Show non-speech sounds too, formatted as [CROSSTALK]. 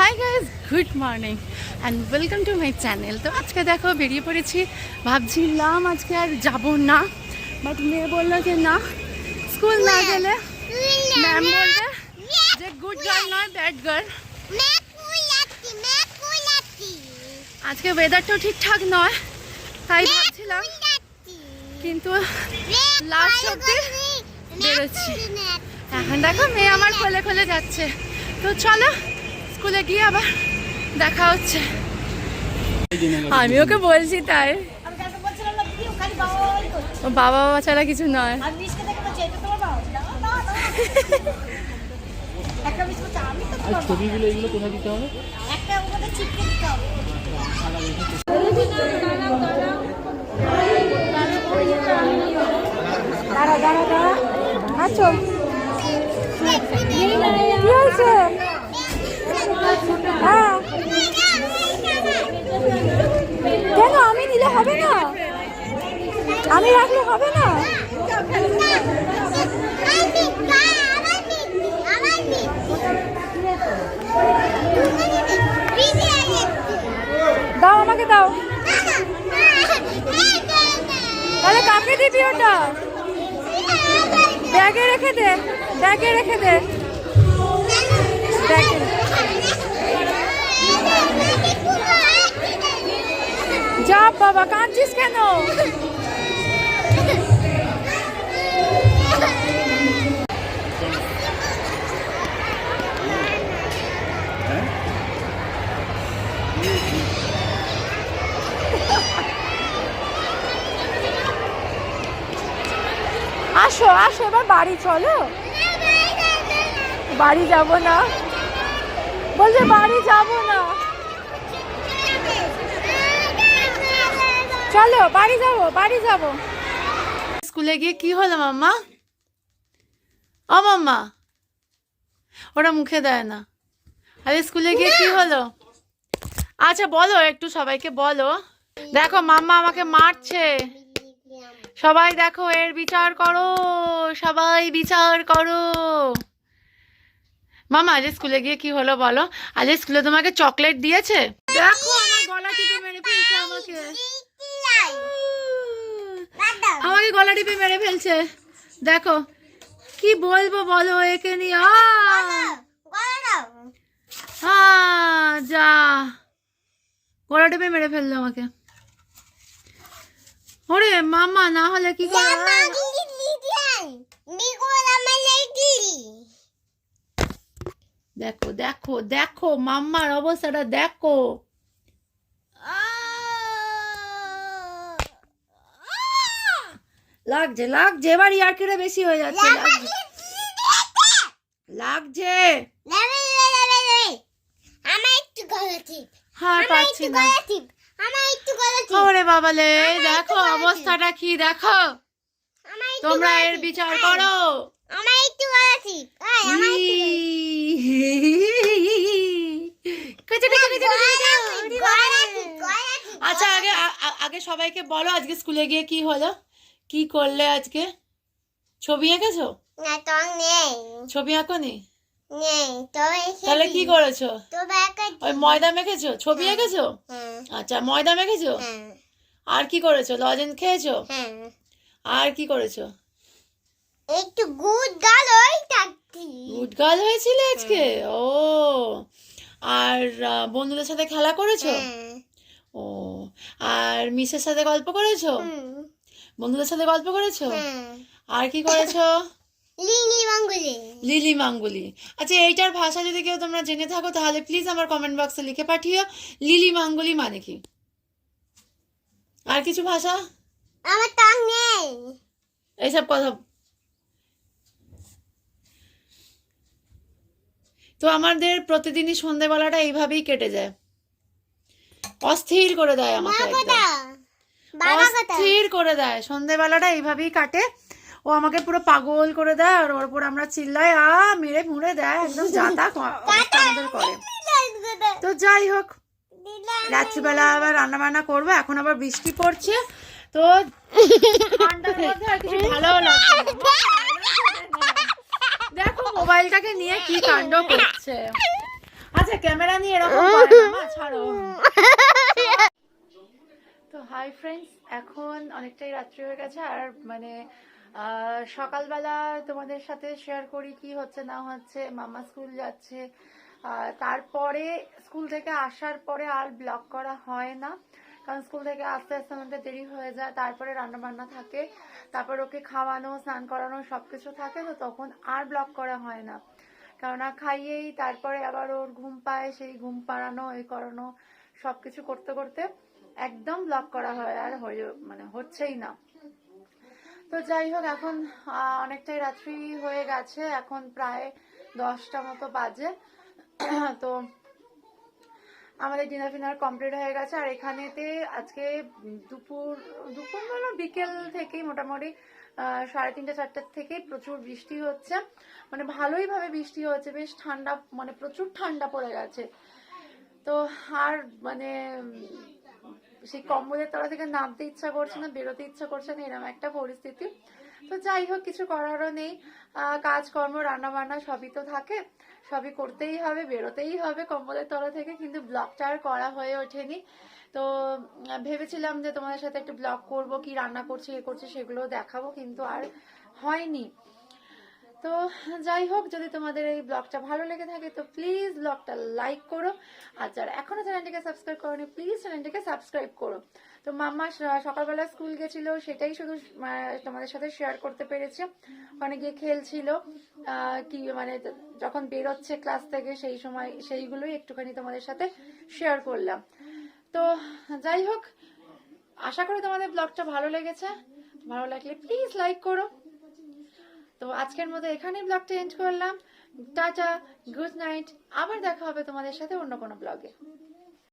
Hi guys good morning and welcome to my channel তো আজকে দেখো বেরিয়ে পড়েছি। ভাবছিলাম আজকে আর যাব না বাট মেয়ে বলল যে না স্কুল না গেলে ম্যাম বলবে যে গুড গার্ল নয় ব্যাড গার্ল আজকে ওয়েদারটাও ঠিকঠাক নয় তাই ভাবছিলাম কিন্তু লাস্ট অব্দি বেরোচ্ছি। এখন দেখো মেয়ে আমার খোলে খোলে যাচ্ছে। তো চলো স্কুলে গিয়ে আবার দেখা হচ্ছে। আমি ওকে বলছি তাই। বাবা বাবা ছাড়া কিছু নয়। আর ছবিগুলো এগুলো কোথায় দিতে হবে? দাঁড়া দাঁড়া দাঁড়া। আছো? কি হয়েছে হ্যাঁ কেন? আমি নিলে হবে না। আমি রাখলে হবে না। দাও আমাকে, দাও। তাহলে কাকে দিবি ওটা? ব্যাগে রেখে দে, ব্যাগে রেখে দে। ব্যাগে। বাবা, কাঁদছিস কেন? আসো আসো, এবার বাড়ি চলো। বাড়ি যাব না। বলছে বাড়ি যাব না। চলো, বাড়ি যাব বাড়ি যাব। স্কুলে গিয়ে কি হলো, মাম্মা? ও, মাম্মা। ওরা মুখে দেয় না। আরে, স্কুলে গিয়ে কি হলো? আচ্ছা বলো একটু সবাইকে বলো। দেখো, মাম্মা আমাকে মারছে। সবাই দেখো, এর বিচার করো, সবাই বিচার করো। মামা আজ স্কুলে গিয়ে কি হলো বলো? আজ স্কুলে তোমাকে চকলেট দিয়েছে? দেখো, আমার গলা টিপে মেরে ফেলছে আমাকে। আমাকে গলা টিপে মেরে ফেলছে। দেখো কি বলব বলো একে নিয়ে! আহ, যা। গলা টিপে মেরে ফেলল আমাকে। ওরে মামা না হলে কি দেখো দেখো দেখো মাম্মার অবস্থাটা দেখো। লাগছে লাগছে এবার ইয়ার্কিটা বেশি হয়ে যাচ্ছে লাগছে। হ্যাঁ পাচ্ছি না। ওরে বাবালে দেখো অবস্থাটা কি দেখো। তোমরা এর বিচার করো। আচ্ছা আগে আগে সবাইকে বলো আজকে স্কুলে গিয়ে কি হলো? কি করলে আজকে? ছবি এঁকেছো? না তোর নেই। ছবি আঁকোনি? নেই তোর তাহলে কি করেছ? ওই ময়দা মেখেছো? ছবি এঁকেছো? হ্যাঁ। আচ্ছা ময়দা মেখেছো? হ্যাঁ। আর কি করেছ? লজেন খেয়েছো? হ্যাঁ। আর কি করেছ? একটু গুড গাল গুড গার্ল হয়েছিলে আজকে? ও আর বন্ধুদের সাথে খেলা করেছ? হ্যাঁ। ও আর মিসের সাথে গল্প করেছ? বন্ধুদের সাথে গল্প করেছ? হ্যাঁ। আর কি করেছ? [LAUGHS] লিলি মাঙ্গুলি। আচ্ছা এইটার ভাষা যদি কেউ তোমরা জেনে থাকো তাহলে প্লিজ আমার কমেন্ট বক্সে লিখে পাঠিও। লিলি মাঙ্গুলি মানে কি? আর কিছু ভাষা? আমার টং নেই। এইসব কথা। তো আমাদের প্রতিদিনই সন্ধেবেলাটা এইভাবেই কেটে যায়। অস্থির করে দেয় আমাকে অস্থির করে দেয়। সন্ধেবেলাটা এইভাবেই কাটে। ও আমাকে পুরো পাগল করে দেয় আর ওর উপর আমরা চিল্লাই আ মেরে মুড়ে দেয় একদম যাতা [LAUGHS] আমাদের করে। তো যাই হোক রাত্রিবেলা আবার রান্না বান্না করব এখন আবার বৃষ্টি পড়ছে। তো ভালো লাগছে দেখো মোবাইলটাকে নিয়ে কি কাণ্ড করছে। আচ্ছা ক্যামেরা নিয়ে এরকম ছাড়ো। হাই ফ্রেন্ডস এখন অনেকটাই রাত্রি হয়ে গেছে আর মানে সকালবেলা তোমাদের সাথে শেয়ার করি কি হচ্ছে না হচ্ছে। মামা স্কুল যাচ্ছে। তারপরে স্কুল থেকে আসার পরে আর ব্লগ করা হয় না। কারণ স্কুল থেকে আস্তে আস্তে আমাদের দেরি হয়ে যায়। তারপরে রান্না বান্না থাকে। তারপর ওকে খাওয়ানো, স্নান করানো সব কিছু থাকে। তো তখন আর ব্লগ করা হয় না। কেননা খাইয়েই, তারপরে আবার ওর ঘুম পায়, সেই ঘুম পাড়ানো এই করানো সব কিছু করতে করতে। একদম ব্লক করা হয় আর হয়ে মানে হচ্ছেই না। তো যাই হোক, এখন অনেকটাই রাত্রি হয়ে গেছে, এখন প্রায় দশটা মতো বাজে। তো আমাদের ডিনার ফিনার কমপ্লিট হয়ে গেছে, আর এখানেতে আজকে দুপুর দুপুর মানে বিকেল থেকেই মোটামুটি সাড়ে তিনটে, চারটার থেকে প্রচুর বৃষ্টি হচ্ছে। মানে ভালোই ভাবে বৃষ্টি হচ্ছে, বেশ ঠান্ডা মানে প্রচুর ঠান্ডা পড়ে গেছে। তো আর মানে সেই কম্বলের তলা থেকে নামতে ইচ্ছা করছে না, বেরোতে ইচ্ছা করছে না এরকম একটা পরিস্থিতি। তো যাই হোক, কিছু করারও নেই। কাজকর্ম রান্না বান্না সবই তো থাকে। সবই করতেই হবে, বেরোতেই হবে কম্বলের তলা থেকে, কিন্তু ব্লগটা আর করা হয়ে ওঠেনি। তো ভেবেছিলাম যে তোমাদের সাথে একটু ব্লগ করব, কি রান্না করছি, এ করছি সেগুলো দেখাবো, কিন্তু আর হয়নি। তো যাই হোক, যদি তোমাদের এই ব্লগটা ভালো লেগে থাকে, তো প্লিজ ব্লগটা লাইক করো। আর যারা এখনও চ্যানেলটিকে সাবস্ক্রাইব করোনি প্লিজ চ্যানেলটিকে সাবস্ক্রাইব করো। তো মাম্মা সকালবেলা স্কুল গেছিল, সেটাই শুধু তোমাদের সাথে শেয়ার করতে পেরেছি। ওখানে গিয়ে খেলছিল কি মানে যখন বেরোচ্ছে ক্লাস থেকে, সেই সময়, সেইগুলোই একটুখানি তোমাদের সাথে শেয়ার করলাম। তো যাই হোক, আশা করি তোমাদের ব্লগটা ভালো লেগেছে। ভালো লাগলে প্লিজ লাইক করো। তো আজকের মতো এখানেই ব্লগটা এন্ড করলাম। টাটা গুড নাইট আবার দেখা হবে তোমাদের সাথে অন্য কোনো ব্লগে